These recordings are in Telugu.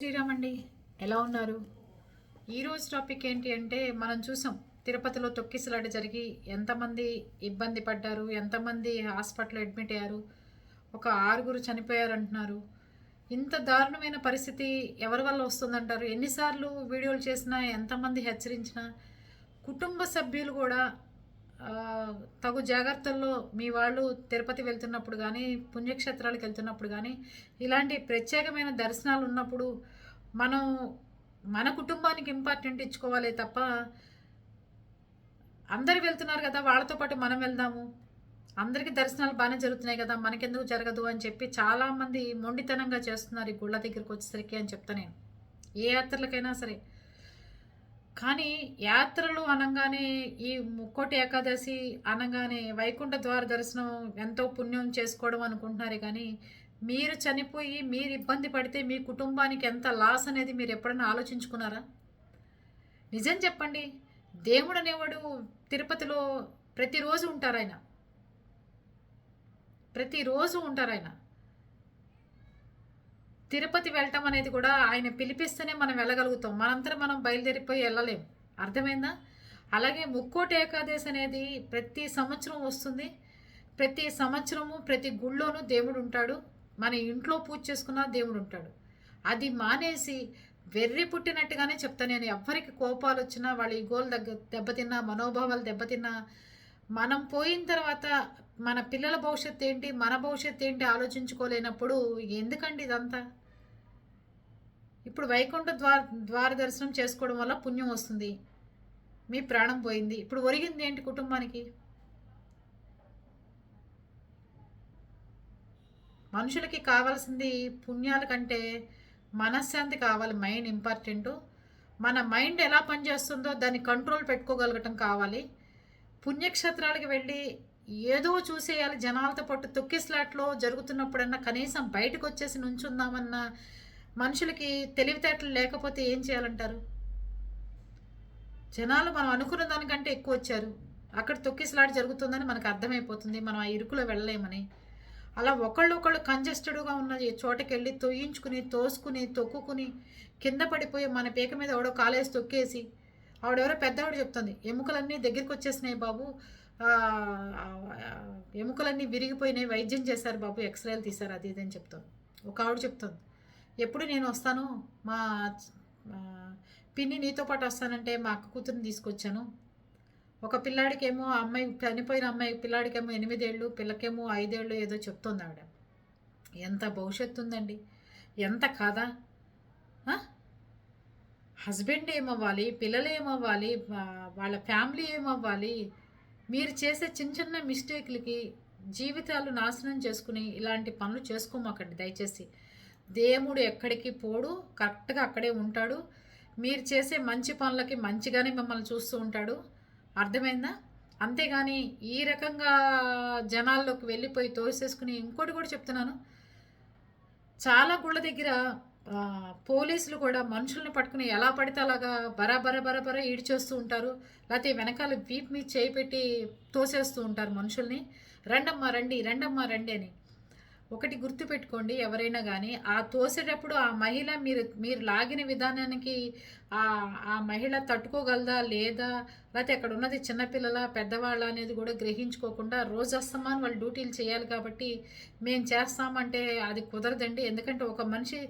శ్రీరామ్ అండి ఎలా ఉన్నారు? ఈరోజు టాపిక్ ఏంటి అంటే మనం చూసాం తిరుపతిలో తొక్కిసలాట జరిగి ఎంతమంది ఇబ్బంది పడ్డారు ఎంతమంది హాస్పిటల్ అడ్మిట్ అయ్యారు ఒక ఆరుగురు చనిపోయారు అంటున్నారు ఇంత దారుణమైన పరిస్థితి ఎవరి వల్ల వస్తుందంటారు? ఎన్నిసార్లు వీడియోలు చేసినా ఎంతమంది హెచ్చరించినా కుటుంబ సభ్యులు కూడా తగు జాగ్రత్తల్లో మీ వాళ్ళు తిరుపతి వెళ్తున్నప్పుడు కానీ పుణ్యక్షేత్రాలకు వెళ్తున్నప్పుడు కానీ ఇలాంటి ప్రత్యేకమైన దర్శనాలు ఉన్నప్పుడు మనం మన కుటుంబానికి ఇంపార్టెంట్ ఇచ్చుకోవాలి తప్ప అందరు వెళ్తున్నారు కదా వాళ్ళతో పాటు మనం వెళ్దాము. అందరికీ దర్శనాలు బాగానే జరుగుతున్నాయి కదా మనకెందుకు జరగదు అని చెప్పి చాలామంది మొండితనంగా చేస్తున్నారు ఈ గుళ్ళ దగ్గరికి వచ్చేసరికి అని చెప్తా నేను. ఏ యాత్రలకైనా సరే. కానీ యాత్రలు అనగానే ఈ ముక్కోటి ఏకాదశి అనగానే వైకుంఠ ద్వార దర్శనం ఎంతో పుణ్యం చేసుకోవడం అనుకుంటున్నారు కానీ మీరు చనిపోయి మీరు ఇబ్బంది పడితే మీ కుటుంబానికి ఎంత లాస్ అనేది మీరు ఎప్పుడైనా ఆలోచించుకున్నారా? నిజం చెప్పండి. దేవుడు అనేవాడు తిరుపతిలో ప్రతిరోజు ఉంటారు ఆయన. ప్రతిరోజు ఉంటారు ఆయన. తిరుపతి వెళ్ళటం అనేది కూడా ఆయన పిలిపిస్తేనే మనం వెళ్ళగలుగుతాం. మనంతా మనం బయలుదేరిపోయి వెళ్ళలేం. అర్థమైందా? అలాగే ముక్కోటి ఏకాదశి అనేది ప్రతి సంవత్సరం వస్తుంది. ప్రతి సంవత్సరము ప్రతి గుళ్ళోనూ దేవుడు ఉంటాడు. మన ఇంట్లో పూజ చేసుకున్న దేవుడు ఉంటాడు. అది మానేసి వెర్రి పుట్టినట్టుగానే చెప్తాను నేను. ఎవ్వరికి కోపాలు వచ్చినా వాళ్ళ ఈగోలు దగ్గ దెబ్బతిన్నా మనోభావాలు దెబ్బతిన్నా మనం పోయిన తర్వాత మన పిల్లల భవిష్యత్తు ఏంటి? మన భవిష్యత్తు ఏంటి ఆలోచించుకోలేనప్పుడు ఎందుకండి ఇదంతా? ఇప్పుడు వైకుంఠ ద్వార ద్వార దర్శనం చేసుకోవడం వల్ల పుణ్యం వస్తుంది. మీ ప్రాణం పోయింది. ఇప్పుడు ఒరిగింది ఏంటి కుటుంబానికి? మనుషులకి కావాల్సింది పుణ్యాల కంటే మనశ్శాంతి కావాలి. Mind important. మన మైండ్ ఎలా పనిచేస్తుందో దాన్ని కంట్రోల్ పెట్టుకోగలగటం కావాలి. పుణ్యక్షేత్రాలకు వెళ్ళి ఏదో చూసేయాలి. జనాలతో పాటు తొక్కిస్లాట్లో జరుగుతున్నప్పుడన్నా కనీసం బయటకు వచ్చేసి నుంచుందామన్న మనుషులకి తెలివితేటలు లేకపోతే ఏం చేయాలంటారు? జనాలు మనం అనుకున్న దానికంటే ఎక్కువ వచ్చారు. అక్కడ తొక్కిసలాట జరుగుతుందని మనకు అర్థమైపోతుంది. మనం ఆ ఇరుకులో వెళ్ళలేమని. అలా ఒకళ్ళు ఒకళ్ళు కంజెస్టెడ్గా ఉన్న చోటకి వెళ్ళి తొయ్యించుకుని తోసుకుని తొక్కుకుని కింద పడిపోయి మన పీక మీద ఎవడో కాలేసి తొక్కేసి ఆవిడెవరో పెద్దవాడు చెప్తుంది ఎముకలన్నీ దగ్గరికి వచ్చేసినాయి బాబు. ఎముకలన్నీ విరిగిపోయినాయి వైద్యం చేశారు బాబు ఎక్స్రేలు తీశారు అది ఇది అని చెప్తాను. ఒక ఆవిడ చెప్తుంది ఎప్పుడు నేను వస్తాను? మా పిన్ని నీతో పాటు వస్తానంటే మా అక్క కూతురుని తీసుకొచ్చాను. ఒక పిల్లాడికేమో ఆ అమ్మాయి చనిపోయిన అమ్మాయి పిల్లాడికేమో ఎనిమిదేళ్ళు పిల్లకేమో ఐదేళ్ళు ఏదో చెప్తుంది ఆవిడ. ఎంత భవిష్యత్తు ఉందండి? ఎంత కాదా హస్బెండ్ ఏమవ్వాలి? పిల్లలు ఏమవ్వాలి? వాళ్ళ ఫ్యామిలీ ఏమవ్వాలి? మీరు చేసే చిన్న చిన్న మిస్టేక్లకి జీవితాలు నాశనం చేసుకుని ఇలాంటి పనులు చేసుకోమాకండి. దయచేసి దేవుడు ఎక్కడికి పోడు కరెక్ట్గా అక్కడే ఉంటాడు. మీరు చేసే మంచి పనులకి మంచిగానే మిమ్మల్ని చూస్తూ ఉంటాడు. అర్థమైందా? అంతేగాని ఈ రకంగా జనాల్లోకి వెళ్ళిపోయి తోసేసుకుని ఇంకోటి కూడా చెప్తున్నాను. చాలా గుళ్ళ దగ్గర పోలీసులు కూడా మనుషుల్ని పట్టుకుని ఎలా పడితే అలాగా బరాబర బరాబర ఈడ్చేస్తూ ఉంటారు లేకపోతే వెనకాల వీప్ మీద చేయి పెట్టి తోసేస్తూ ఉంటారు మనుషుల్ని. రండమ్మా రండి రండమ్మా రండి అని. ఒకటి గుర్తుపెట్టుకోండి ఎవరైనా కానీ ఆ తోసేటప్పుడు ఆ మహిళ మీరు మీరు లాగిన విధానానికి ఆ ఆ మహిళ తట్టుకోగలదా లేదా లేకపోతే అక్కడ ఉన్నది చిన్నపిల్లల పెద్దవాళ్ళ అనేది కూడా గ్రహించుకోకుండా రోజస్తమాన్ వాళ్ళు డ్యూటీలు చేయాలి కాబట్టి మేము చేస్తామంటే అది కుదరదండి. ఎందుకంటే ఒక మనిషి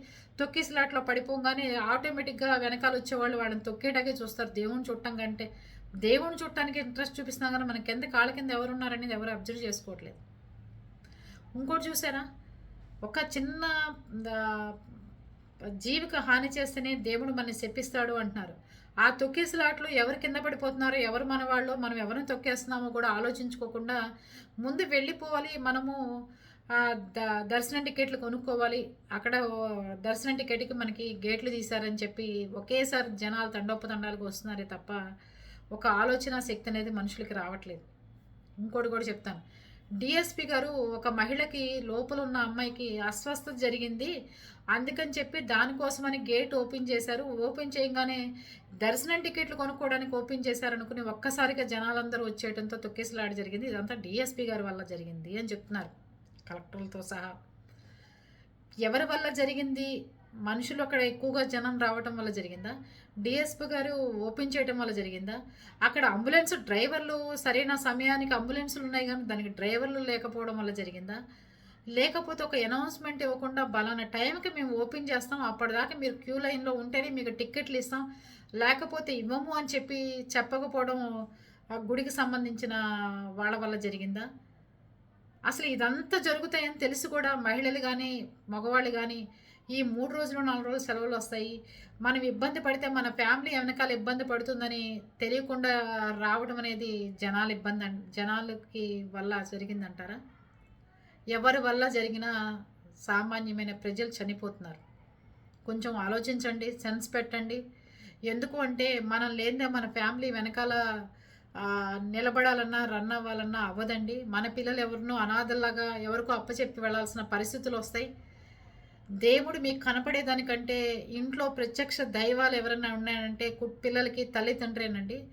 తొక్కిసలాట్లో పడిపోగానే ఆటోమేటిక్గా వెనకాల వచ్చేవాళ్ళు వాళ్ళని తొక్కేటాగే చూస్తారు. దేవుని చుట్టం కంటే దేవుని చుట్టానికి ఇంట్రెస్ట్ చూపిస్తున్నా కానీ మన కింద కాళ్ళ కింద ఎవరు ఉన్నారనేది ఎవరు అబ్జర్వ్ చేసుకోవట్లేదు. ఇంకోటి చూసారా? ఒక చిన్న జీవిక జీవికి హాని చేస్తేనే దేవుడు మనల్ని శప్పిస్తాడు అంటున్నారు. ఆ తొక్కేసలాట్లు ఎవరు కింద పడిపోతున్నారో ఎవరు మన వాళ్ళు మనం ఎవరిని తొక్కేస్తున్నామో కూడా ఆలోచించుకోకుండా ముందు వెళ్ళిపోవాలి. మనము దర్శనం టికెట్లు కొనుక్కోవాలి. అక్కడ దర్శనం టికెట్కి మనకి గేట్లు తీశారని చెప్పి ఒకేసారి జనాలు తండోపతండాలకు వస్తున్నారే తప్ప ఒక ఆలోచన శక్తి అనేది మనుషులకి రావట్లేదు. ఇంకోటి కూడా చెప్తాను. డిఎస్పి గారు ఒక మహిళకి లోపల ఉన్న అమ్మాయికి అస్వస్థత జరిగింది. అందుకని చెప్పి దానికోసమని గేట్ ఓపెన్ చేశారు. ఓపెన్ చేయగానే దర్శనం టికెట్లు కొనుక్కోవడానికి ఓపెన్ చేశారు అనుకుని ఒక్కసారిగా జనాలందరూ వచ్చేయడంతో తొక్కేసలాడ జరిగింది. ఇదంతా డిఎస్పి గారి వల్ల జరిగింది అని చెప్తున్నారు. కలెక్టర్లతో సహా. ఎవరి వల్ల జరిగింది? మనుషులు అక్కడ ఎక్కువగా జనం రావటం వల్ల జరిగిందా? డిఎస్పి గారు ఓపెన్ చేయడం వల్ల జరిగిందా? అక్కడ అంబులెన్స్ డ్రైవర్లు సరైన సమయానికి అంబులెన్సులు ఉన్నాయి కానీ దానికి డ్రైవర్లు లేకపోవడం వల్ల జరిగిందా? లేకపోతే ఒక అనౌన్స్మెంట్ ఇవ్వకుండా బలానా టైంకి మేము ఓపెన్ చేస్తాం అప్పటిదాకా మీరు క్యూ లైన్లో ఉంటేనే మీకు టిక్కెట్లు ఇస్తాం లేకపోతే ఇవ్వము అని చెప్పి చెప్పకపోవడం ఆ గుడికి సంబంధించిన వాళ్ళ వల్ల జరిగిందా? అసలు ఇదంతా జరుగుతాయని తెలిసి కూడా మహిళలు కానీ మగవాళ్ళు కానీ ఈ మూడు రోజులు నాలుగు రోజులు సెలవులు వస్తాయి. మనం ఇబ్బంది పడితే మన ఫ్యామిలీ వెనకాల ఇబ్బంది పడుతుందని తెలియకుండా రావడం అనేది జనాలు ఇబ్బంది జనాలకి వల్ల జరిగిందంటారా? ఎవరి వల్ల జరిగిన సామాన్యమైన ప్రజలు చనిపోతున్నారు. కొంచెం ఆలోచించండి సెన్స్ పెట్టండి. ఎందుకు అంటే మనం లేనిదే మన ఫ్యామిలీ వెనకాల నిలబడాలన్నా రన్ అవ్వాలన్నా అవ్వదండి. మన పిల్లలు ఎవరినో అనాథల్లాగా ఎవరికో అప్పచెప్పి వెళ్ళాల్సిన పరిస్థితులు వస్తాయి. దేవుడు మీకు కనపడేదానికంటే ఇంట్లో ప్రత్యక్ష దైవాలు ఎవరైనా ఉన్నాయంటే కు- పిల్లలకి తల్లిదండ్రేనండి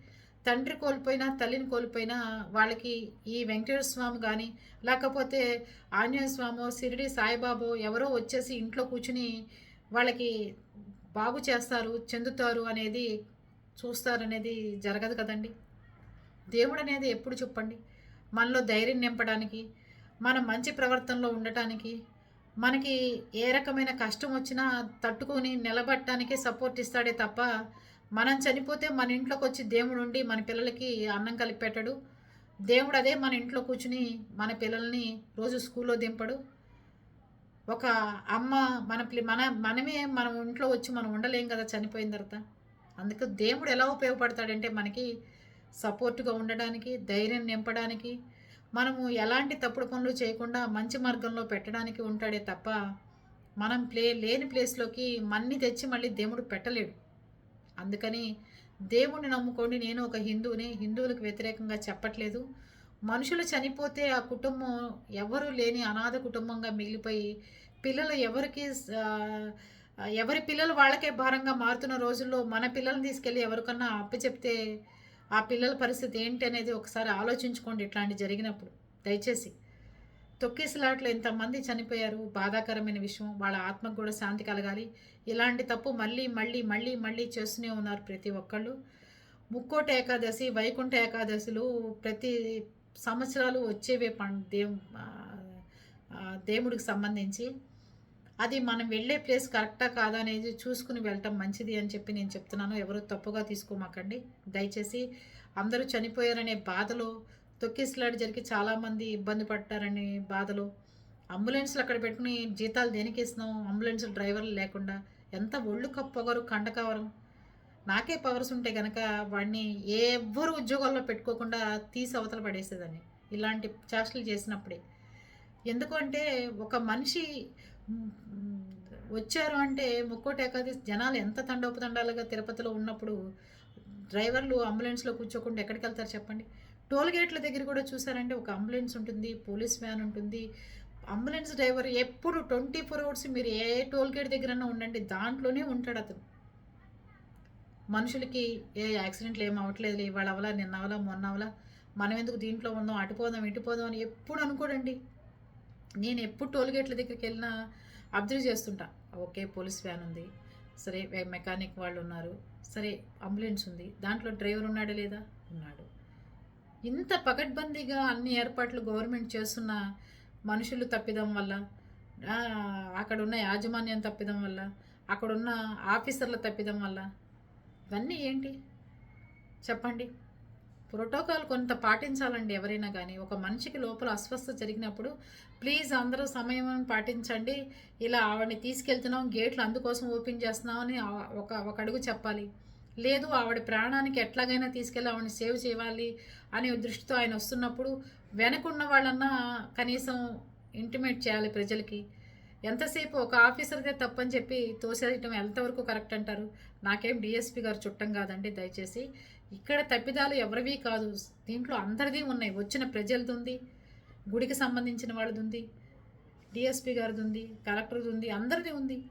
తండ్రి కోల్పోయినా తల్లిని కోల్పోయినా వాళ్ళకి ఈ వెంకటేశ్వర స్వామి కానీ లేకపోతే ఆంజనేయ స్వామో షిరిడి సాయిబాబో ఎవరో వచ్చేసి ఇంట్లో కూర్చుని వాళ్ళకి బాగు చేస్తారు చెందుతారు అనేది చూస్తారనేది జరగదు కదండి. దేవుడు అనేది ఎప్పుడు చెప్పండి? మనలో ధైర్యం నింపడానికి మన మంచి ప్రవర్తనలో ఉండటానికి మనకి ఏ రకమైన కష్టం వచ్చినా తట్టుకొని నిలబడటానికి సపోర్ట్ ఇస్తాడే తప్ప మనం చనిపోతే మన ఇంట్లోకి వచ్చి దేవుడు ఉండి మన పిల్లలకి అన్నం కలిపి పెట్టడు. దేవుడు అదే మన ఇంట్లో కూర్చుని మన పిల్లల్ని రోజు స్కూల్లో దింపడు. ఒక అమ్మ మన పిల్ల- మన మనమే మనం ఇంట్లో వచ్చి మనం ఉండలేం కదా చనిపోయిన తర్వాత. అందుకు దేవుడు ఎలా ఉపయోగపడతాడంటే మనకి సపోర్ట్గా ఉండడానికి ధైర్యం నింపడానికి మనము ఎలాంటి తప్పుడు పనులు చేయకుండా మంచి మార్గంలో పెట్టడానికి ఉంటాడే తప్ప మనం ప్లే లేని ప్లేస్లోకి మన్ని తెచ్చి మళ్ళీ దేవుడు పెట్టలేడు. అందుకని దేవుణ్ణి నమ్ముకోండి. నేను ఒక హిందువుని హిందువులకు వ్యతిరేకంగా చెప్పట్లేదు. మనుషులు చనిపోతే ఆ కుటుంబం ఎవరు లేని అనాథ కుటుంబంగా మిగిలిపోయి పిల్లలు ఎవరికి ఎవరి పిల్లలు వాళ్ళకే భారంగా మారుతున్న రోజుల్లో మన పిల్లల్ని తీసుకెళ్ళి ఎవరికన్నా అప్పచెప్తే ఆ పిల్లల పరిస్థితి ఏంటి అనేది ఒకసారి ఆలోచించుకోండి ఇట్లాంటి జరిగినప్పుడు. దయచేసి తొక్కేసిలాట్లో ఎంతమంది చనిపోయారు బాధాకరమైన విషయం వాళ్ళ ఆత్మకు కూడా శాంతి కలగాలి. ఇలాంటి తప్పు మళ్ళీ మళ్ళీ మళ్ళీ మళ్ళీ చేస్తూనే ఉన్నారు ప్రతి ఒక్కళ్ళు. ముక్కోట ఏకాదశి వైకుంఠ ఏకాదశులు ప్రతి సంవత్సరాలు వచ్చేవే పం దేవు దేవుడికి సంబంధించి అది మనం వెళ్ళే ప్లేస్ కరెక్టా కాదా అనేది చూసుకుని వెళ్ళటం మంచిది అని చెప్పి నేను చెప్తున్నాను. ఎవరు తప్పుగా తీసుకోమాకండి. దయచేసి అందరూ చనిపోయారనే బాధలో తొక్కిసలాడి జరిగి చాలామంది ఇబ్బంది పడ్డారనే బాధలో అంబులెన్స్లు అక్కడ పెట్టుకుని జీతాలు దేనికి ఇస్తున్నాం? అంబులెన్స్ డ్రైవర్లు లేకుండా ఎంత ఒళ్ళు కప్పగరు కండకవరం నాకే పవర్స్ ఉంటే కనుక వాడిని ఎవ్వరు ఉద్యోగాల్లో పెట్టుకోకుండా తీసి అవతల పడేసేదాన్ని. ఇలాంటి చేష్టలు చేసినప్పుడే. ఎందుకంటే ఒక మనిషి వచ్చారు అంటే ముక్కోటి ఏకాదశి జనాలు ఎంత తండోపతండాలుగా తిరుపతిలో ఉన్నప్పుడు డ్రైవర్లు అంబులెన్స్లో కూర్చోకుండా ఎక్కడికి వెళ్తారు చెప్పండి? టోల్ గేట్ల దగ్గర కూడా చూసారంటే ఒక అంబులెన్స్ ఉంటుంది పోలీస్ వ్యాన్ ఉంటుంది. అంబులెన్స్ డ్రైవర్ ఎప్పుడు ట్వంటీ ఫోర్ అవర్స్ మీరు ఏ టోల్ గేట్ దగ్గరన్నా ఉండండి దాంట్లోనే ఉంటాడు అతను. మనుషులకి ఏ యాక్సిడెంట్లు ఏం అవ్వట్లేదు ఇవాళ అవలా నిన్న అవలా మొన్న అవలా మనం ఎందుకు దీంట్లో ఉందాం అటుపోదాం ఇటుపోదాం అని ఎప్పుడు అనుకోడండి. నేను ఎప్పుడు టోల్ గేట్ల దగ్గరికి వెళ్ళినా అబ్జర్వ్ చేస్తుంటా. ఓకే పోలీస్ వ్యాన్ ఉంది. సరే మెకానిక్ వాళ్ళు ఉన్నారు. సరే అంబులెన్స్ ఉంది. దాంట్లో డ్రైవర్ ఉన్నాడా లేదా? ఉన్నాడు. ఇంత పకడ్బందీగా అన్ని ఏర్పాట్లు గవర్నమెంట్ చేస్తున్న మనుషులు తప్పిదం వల్ల అక్కడ ఉన్న యాజమాన్యం తప్పిదం వల్ల అక్కడున్న ఆఫీసర్ల తప్పిదం వల్ల ఇవన్నీ ఏంటి? చెప్పండి. ప్రోటోకాల్ కొంత పాటించాలండి ఎవరైనా కానీ. ఒక మనిషికి లోపల అస్వస్థ జరిగినప్పుడు ప్లీజ్ అందరూ సమయం పాటించండి. ఇలా ఆవిడని తీసుకెళ్తున్నాం గేట్లు అందుకోసం ఓపెన్ చేస్తున్నాం అని ఒక ఒక అడుగు చెప్పాలి. లేదు ఆవిడ ప్రాణానికి ఎట్లాగైనా తీసుకెళ్ళి ఆవిడని సేవ్ చేయాలి అనే దృష్టితో ఆయన వస్తున్నప్పుడు వెనకున్న వాళ్ళన్నా కనీసం ఇంటిమేట్ చేయాలి ప్రజలకి. ఎంతసేపు ఒక ఆఫీసర్గా తప్పని చెప్పి తోసేయటం ఎంతవరకు కరెక్ట్ అంటారు? నాకేం డిఎస్పి గారు చుట్టం కాదండి దయచేసి. ఇక్కడ తప్పిదాలు ఎవరివి కాదు. దీంట్లో అందరిది ఉన్నాయి. వచ్చిన ప్రజలది ఉంది. గుడికి సంబంధించిన వాళ్ళది ఉంది డిఎస్పి గారిది ఉంది కలెక్టర్ది ఉంది అందరిది ఉంది.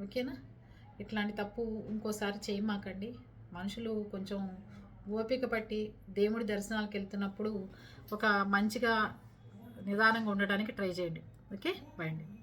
ఓకేనా? ఇట్లాంటి తప్పు ఇంకోసారి చేయమాకండి. మనుషులు కొంచెం ఓపిక పట్టి దేవుడి దర్శనాలకు వెళ్తున్నప్పుడు ఒక మంచిగా నిదానంగా ఉండడానికి ట్రై చేయండి. ఓకే? బాయ్ అండి.